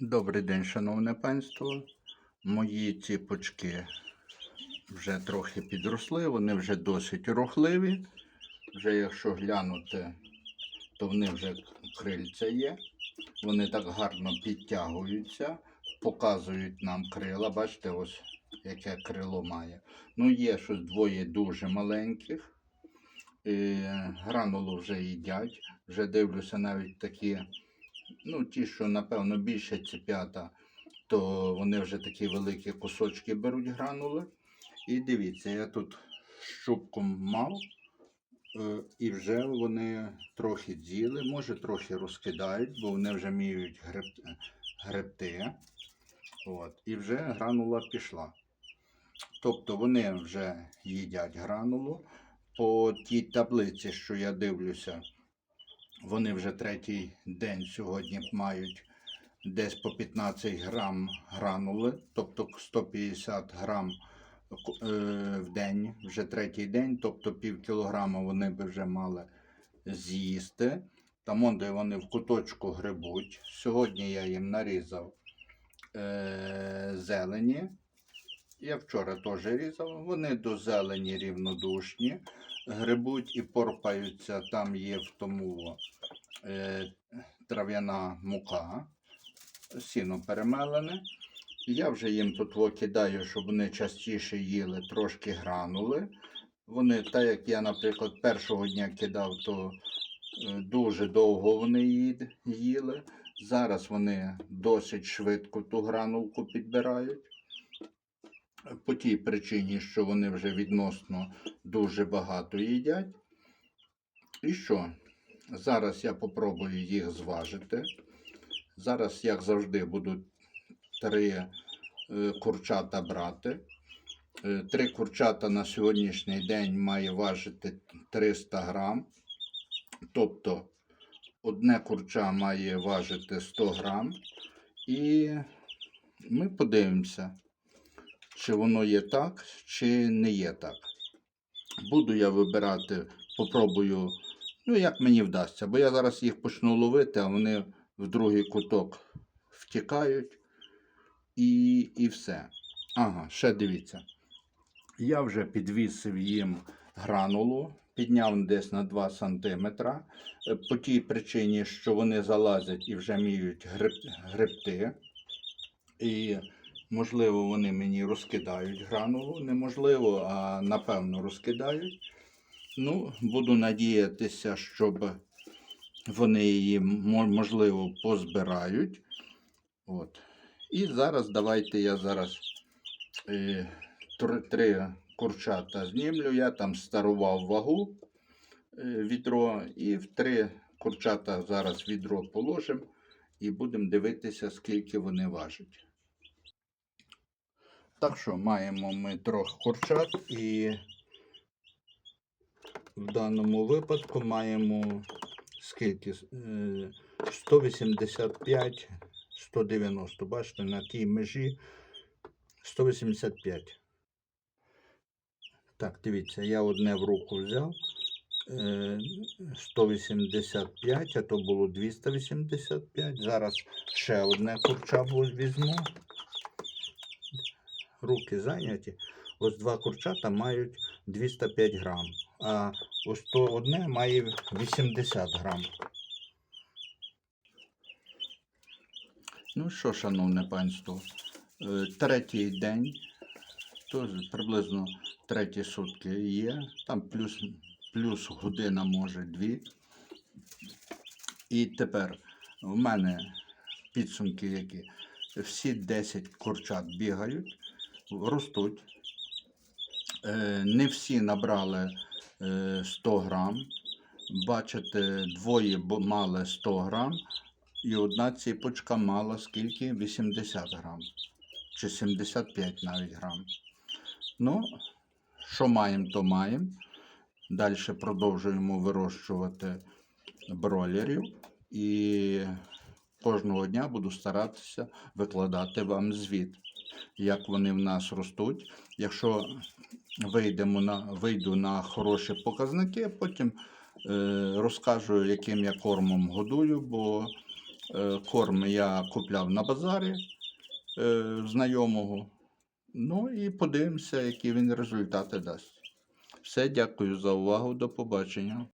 Добрий день, шановне панство. Мої ціпочки вже трохи підросли, вони вже досить рухливі. Вже якщо глянути, то вони вже крильця є. Вони так гарно підтягуються, показують нам крила. Бачите, ось яке крило має. Ну, є щось двоє дуже маленьких. Гранулу вже їдять. Вже дивлюся навіть такі ну, ті, що, напевно, більше цепята, то вони вже такі великі кусочки беруть гранули. І дивіться, я тут щупком мав, е, і вже вони трохи з'їли, може трохи розкидають, бо вони вже вміють греб... гребти. От, і вже гранула пішла. Тобто вони вже їдять гранулу. По тій таблиці, що я дивлюся, вони вже третій день сьогодні мають десь по 15 грам гранули, тобто 150 грам е, в день, вже третій день, тобто пів кілограма вони би вже мали з'їсти. Там де вони в куточку грибуть. Сьогодні я їм нарізав е, зелені. Я вчора теж різав. Вони до зелені рівнодушні, грибуть і порпаються. Там є в тому е, трав'яна мука, сіно перемелене. Я вже їм тут кидаю, щоб вони частіше їли, трошки гранули. Вони, так як я, наприклад, першого дня кидав, то е, дуже довго вони їли. Зараз вони досить швидко ту гранулку підбирають. По тій причині, що вони вже відносно дуже багато їдять. І що? Зараз я попробую їх зважити. Зараз, як завжди, буду три е, курчата брати. Е, Три курчата на сьогоднішній день має важити 300 грам. Тобто одне курча має важити 100 грам. І ми подивимося, чи воно є так, чи не є так. Буду я вибирати, попробую, ну як мені вдасться, бо я зараз їх почну ловити, а вони в другий куток втікають і, і все. Ага, ще дивіться. Я вже підвісив їм гранулу, підняв десь на 2 см. По тій причині, що вони залазять і вже вміють гриб, грибти. І Можливо, вони мені розкидають гранулу. Неможливо, а напевно розкидають. Ну, буду надіятися, щоб вони її, можливо, позбирають. От. І зараз давайте я зараз е, три, курчата знімлю. Я там старував вагу е, відро, і в три курчата зараз відро положимо і будемо дивитися, скільки вони важать. Так що маємо ми трьох курчат і в даному випадку маємо скільки? Е, 185, 190. Бачите, на тій межі 185. Так, дивіться, я одне в руку взяв. е, 185, а то було 285. Зараз ще одне курча візьму руки зайняті. Ось два курчата мають 205 грам, а ось то одне має 80 грам. Ну що, шановне панство, е, третій день, то приблизно треті сутки є, там плюс, плюс година, може, дві. І тепер в мене підсумки які. Всі 10 курчат бігають ростуть. Е, Не всі набрали е, 100 грам. Бачите, двоє мали 100 грам, і одна ціпочка мала скільки? 80 грам. Чи 75 навіть грам. Ну, що маємо, то маємо. Далі продовжуємо вирощувати бройлерів. І кожного дня буду старатися викладати вам звіт як вони в нас ростуть. Якщо вийдемо на, вийду на хороші показники, потім е, розкажу, яким я кормом годую, бо Е, Корм я купляв на базарі е, знайомого. Ну і подивимося, які він результати дасть. Все, дякую за увагу. До побачення.